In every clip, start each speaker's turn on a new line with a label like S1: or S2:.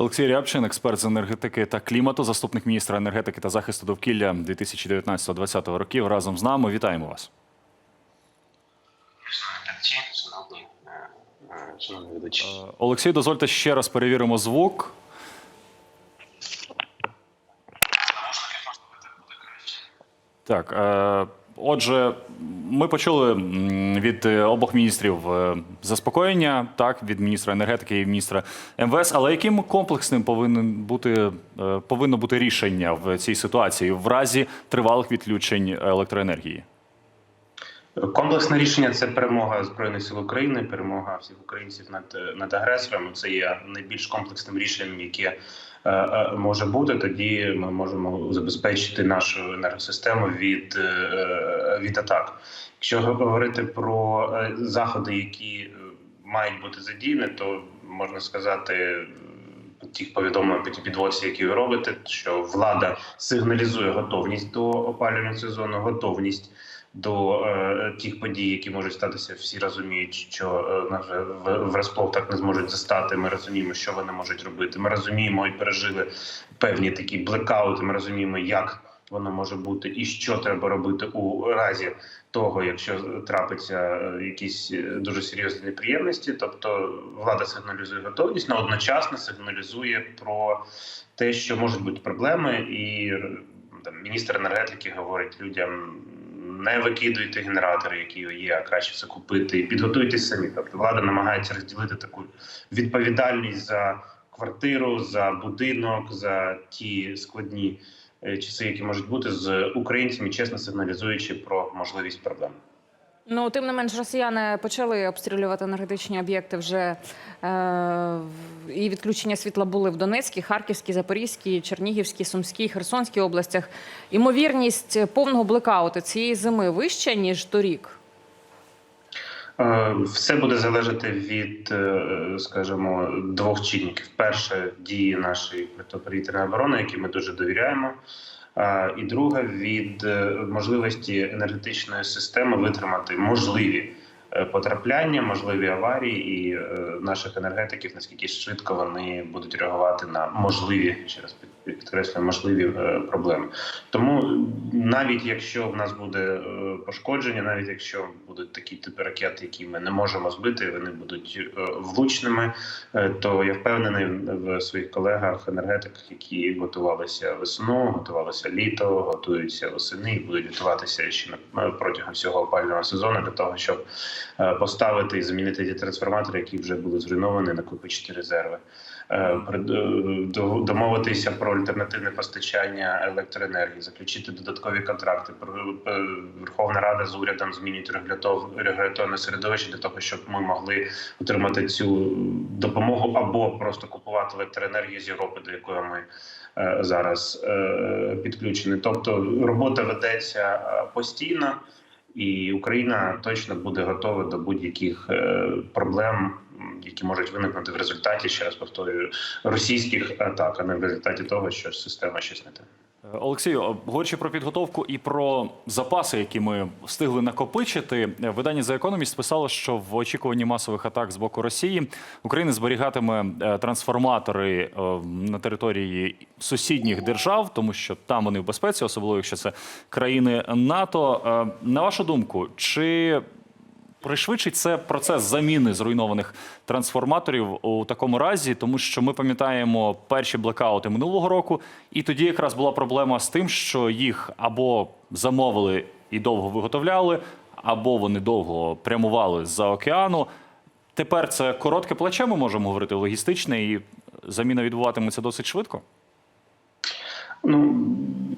S1: Олексій Рябчин, експерт з енергетики та клімату, заступник міністра енергетики та захисту довкілля 2019-2020 років. Разом з нами вітаємо вас.
S2: Е,
S1: Олексій, дозвольте ще раз перевіримо звук. Так, е, отже, ми почули від е, обох міністрів е, заспокоєння, так, від міністра енергетики і міністра МВС. Але яким комплексним повинен бути е, повинно бути рішення в цій ситуації в разі тривалих відключень електроенергії?
S2: Комплексне рішення це перемога збройних сил України, перемога всіх українців над над агресором. Це є найбільш комплексним рішенням, яке е, е, може бути. Тоді ми можемо забезпечити нашу енергосистему від, е, від атак. Якщо говорити про е, заходи, які е, мають бути задіяні, то можна сказати. Тих повідомлень по тій підводці, які ви робите, що влада сигналізує готовність до опалювального сезону, готовність до е, тих подій, які можуть статися. Всі розуміють, що е, нас вже в- врасплох так не зможуть застати. Ми розуміємо, що вони можуть робити. Ми розуміємо і пережили певні такі блекаути. Ми розуміємо, як воно може бути і що треба робити у разі того, якщо трапиться е, якісь е, дуже серйозні неприємності. Тобто влада сигналізує готовність, але одночасно сигналізує про те, що можуть бути проблеми, і е, там міністр енергетики говорить людям. Не викидуйте генератори, які є, а краще все купити, і підготуйтесь самі. Тобто влада намагається розділити таку відповідальність за квартиру, за будинок, за ті складні е, часи, які можуть бути з українцями, чесно сигналізуючи про можливість проблем.
S3: Ну, тим не менш, росіяни почали обстрілювати енергетичні об'єкти вже е, і відключення світла були в Донецькій, Харківській, Запорізькій, Чернігівській, Сумській, Херсонській областях. Імовірність повного блекауту цієї зими вища, ніж торік.
S2: Е, Все буде залежати від, е, скажімо, двох чинників: перше дії нашої протиповітряної оборони, які ми дуже довіряємо. А, І друга від е, можливості енергетичної системи витримати можливі е, потрапляння, можливі аварії, і е, наших енергетиків наскільки швидко вони будуть реагувати на можливі через раз підкреслюю, можливі е, проблеми. Тому навіть якщо в нас буде е, пошкодження, навіть якщо будуть такі типи ракет, які ми не можемо збити, вони будуть е, влучними, то я впевнений в своїх колегах енергетиках, які готувалися весну, готувалися літо, готуються восени і будуть готуватися ще протягом всього опалювального сезону для того, щоб поставити і замінити ті трансформатори, які вже були зруйновані, накопичити резерви. Домовитися про альтернативне постачання електроенергії, заключити додаткові контракти. Про- Верховна Рада з урядом регулятов- регуляторне середовище для того, щоб ми могли отримати цю допомогу або просто купувати електроенергію з Європи, до якої ми е, зараз е, підключені. Тобто робота ведеться е, постійно. І Україна точно буде готова до будь-яких е, проблем, які можуть виникнути в результаті, ще раз повторюю, російських атак, а не в результаті того, що система щось не те.
S1: Е, Олексію, говорячи про підготовку і про запаси, які ми встигли накопичити, е, видання за економіст писало, що в очікуванні масових атак з боку Росії Україна зберігатиме е, трансформатори е, на території сусідніх держав, тому що там вони в безпеці, особливо якщо це країни НАТО. Е, На вашу думку, чи Пришвидшить це процес заміни зруйнованих трансформаторів у такому разі, тому що ми пам'ятаємо перші блекаути минулого року, і тоді якраз була проблема з тим, що їх або замовили і довго виготовляли, або вони довго прямували з-за океану. Тепер це коротке плече, ми можемо говорити логістичне, і заміна відбуватиметься досить швидко.
S2: Ну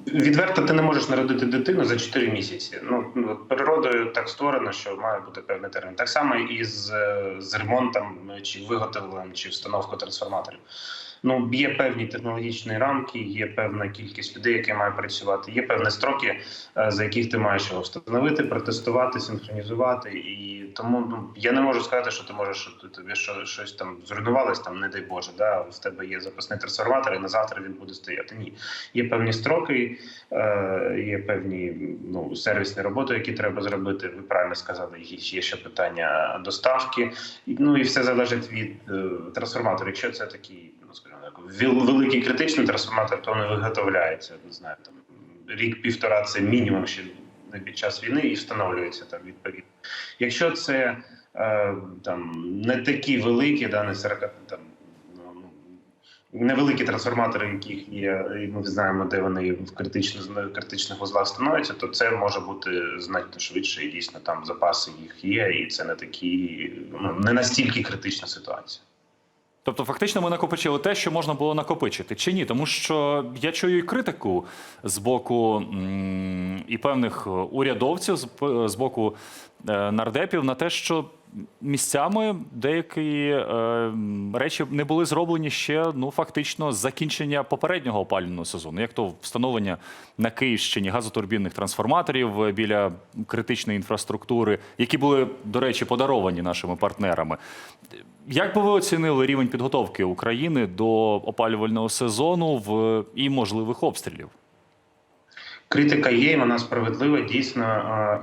S2: відверто ти не можеш народити дитину за 4 місяці. Ну ну, природою так створено, що має бути певний термін. Так само і з, е, з ремонтом чи виготовленням, чи встановкою трансформаторів. Ну є певні технологічні рамки, є певна кількість людей, які мають працювати. Є певні строки, е, за яких ти маєш його встановити, протестувати, синхронізувати. І тому ну я не можу сказати, що ти можеш що тобі що щось там зруйнувалось, там не дай Боже, да в тебе є запасний трансформатор, і на завтра він буде стояти. Ні, є певні строки, е, є певні ну сервісні роботи, які треба зробити. Ви правильно сказали, є ще питання доставки. Ну і все залежить від е, трансформатора. Якщо це такий скажімо так, великий критичний трансформатор, то не виготовляється. Не знаю, там рік-півтора це мінімум ще під час війни і встановлюється там відповідно. Якщо це е, там не такі великі, да, не 40, там ну, ну, невеликі трансформатори, яких є, і ми знаємо, де вони в критично, критичних вузлах становляться, то це може бути значно швидше, і дійсно там запаси їх є, і це не такі, ну не настільки критична ситуація.
S1: Тобто, фактично, ми накопичили те, що можна було накопичити, чи ні? Тому що я чую і критику з боку і певних урядовців, з, боку е, нардепів на те, що місцями деякі е, речі не були зроблені ще ну фактично з закінчення попереднього опалювального сезону, як то встановлення на Київщині газотурбінних трансформаторів е, біля критичної інфраструктури, які були, до речі, подаровані нашими партнерами. Як би ви оцінили рівень підготовки України до опалювального сезону в і можливих обстрілів?
S2: Критика є, і вона справедлива. Дійсно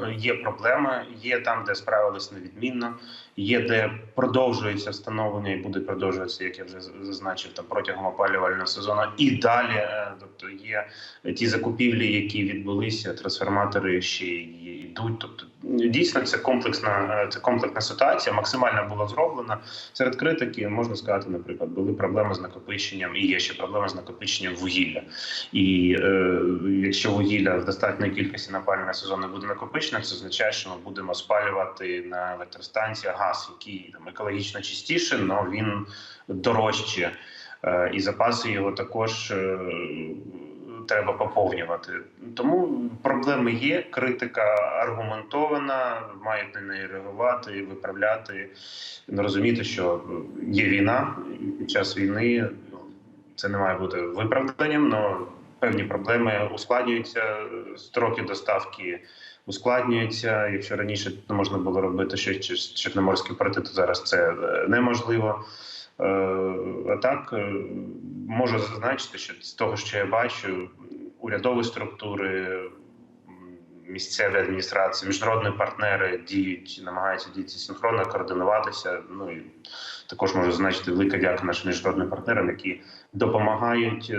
S2: е, є проблеми. Є там, де справились невідмінно, є де продовжується встановлення і буде продовжуватися, як я вже зазначив, там протягом опалювального сезону. І далі, е, тобто, є ті закупівлі, які відбулися, трансформатори ще йдуть. Тобто, дійсно, це комплексна, е, це комплексна ситуація. Максимально було зроблено. Серед критики можна сказати, наприклад, були проблеми з накопиченням, і є ще проблеми з накопиченням вугілля. І е, якщо вугілля в достатньої кількості напального сезону буде накопичено, це означає, що ми будемо спалювати на електростанціях газ, який там екологічно чистіше, але він дорожче, е, і запаси його також. Е, Треба поповнювати, тому проблеми є. Критика аргументована, мають на неї реагувати, виправляти, ну, розуміти, що є війна, під час війни ну, це не має бути виправданням, але певні проблеми ускладнюються, строки доставки ускладнюються. Якщо раніше можна було робити щось через Чорноморський порти, то зараз це е, неможливо. Е, А так е, можу зазначити, що з того, що я бачу, урядові структури, місцеві адміністрації, міжнародні партнери діють, намагаються діяти синхронно, координуватися. Ну і також можу зазначити велика дяка нашим міжнародним партнерам, які допомагають,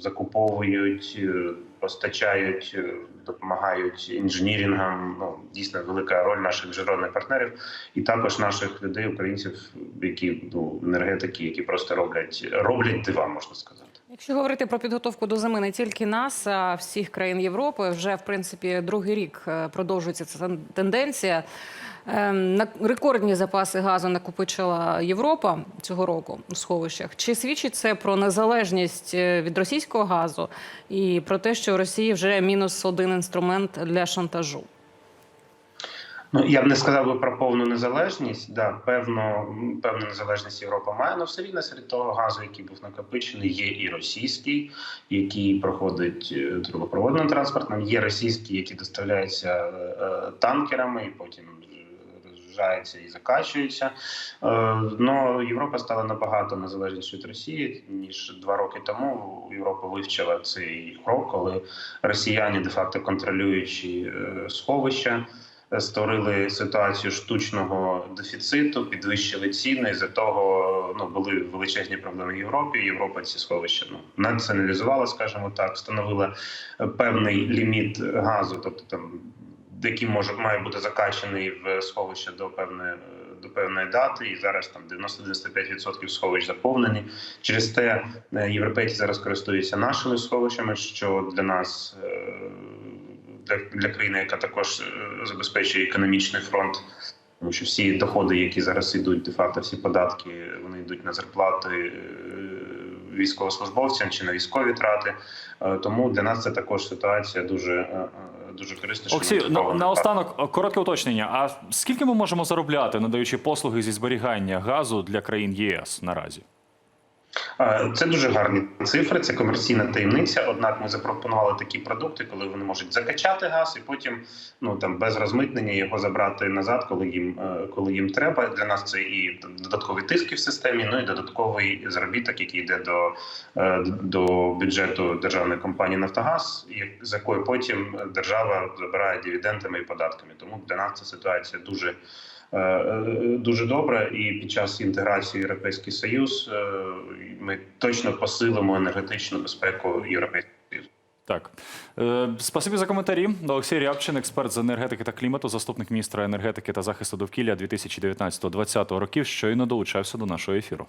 S2: закуповують, е, постачають, е, допомагають інженірінгам. Ну дійсно велика роль наших міжнародних партнерів, і також наших людей, українців, які ну енергетики, які просто роблять роблять дива, можна сказати.
S3: Якщо говорити про підготовку до зими не тільки нас, а всіх країн Європи, вже в принципі другий рік е, продовжується ця тен- тенденція. Ем, на- Рекордні запаси газу накопичила Європа цього року у сховищах. Чи свідчить це про незалежність е, від російського газу і про те, що у Росії вже мінус один інструмент для шантажу?
S2: Ну я б не сказав би про повну незалежність. Да, певно, певну незалежність Європа має, але все рівно серед того газу, який був накопичений, є і російський, який проходить е, трубопроводним транспортом. Є російський, який доставляється е, е, танкерами і потім розжижається і закачується. Но Європа стала набагато незалежнішою від Росії ніж два роки тому. Європа вивчила цей крок, коли росіяни де факто контролюючи сховища створили ситуацію штучного дефіциту, підвищили ціни. За того ну були величезні проблеми в Європі. Європа ці сховища ну націоналізувала, скажімо так, встановила е, певний ліміт газу, тобто там який може має бути закачаний в сховище до певної. До певної дати, і зараз там 90-95% сховищ заповнені. Через те е, європейці зараз користуються нашими сховищами, що для нас е, для, країни, яка також е, забезпечує економічний фронт. Тому що всі доходи, які зараз йдуть, де факто всі податки, вони йдуть на зарплати е, військовослужбовцям чи на військові трати. Е, Тому для нас це також ситуація дуже дуже корисна.
S1: Олексій,
S2: ми
S1: на, наостанок коротке уточнення. А скільки ми можемо заробляти, надаючи послуги зі зберігання газу для країн ЄС наразі?
S2: Це дуже гарні цифри, це комерційна таємниця. Однак ми запропонували такі продукти, коли вони можуть закачати газ і потім ну там без розмитнення його забрати назад, коли їм е, коли їм треба. Для нас це і додаткові тиски в системі, ну і додатковий заробіток, який йде до, е, до бюджету державної компанії Нафтогаз, з якої потім держава забирає дивідендами і податками. Тому для нас ця ситуація дуже дуже добре. І під час інтеграції в Європейський Союз е, ми точно посилимо енергетичну безпеку Європейського Союзу.
S1: Так, е, спасибі за коментарі. Олексій Рябчин, експерт з енергетики та клімату, заступник міністра енергетики та захисту довкілля 2019-2020 років, щойно долучався до нашого ефіру.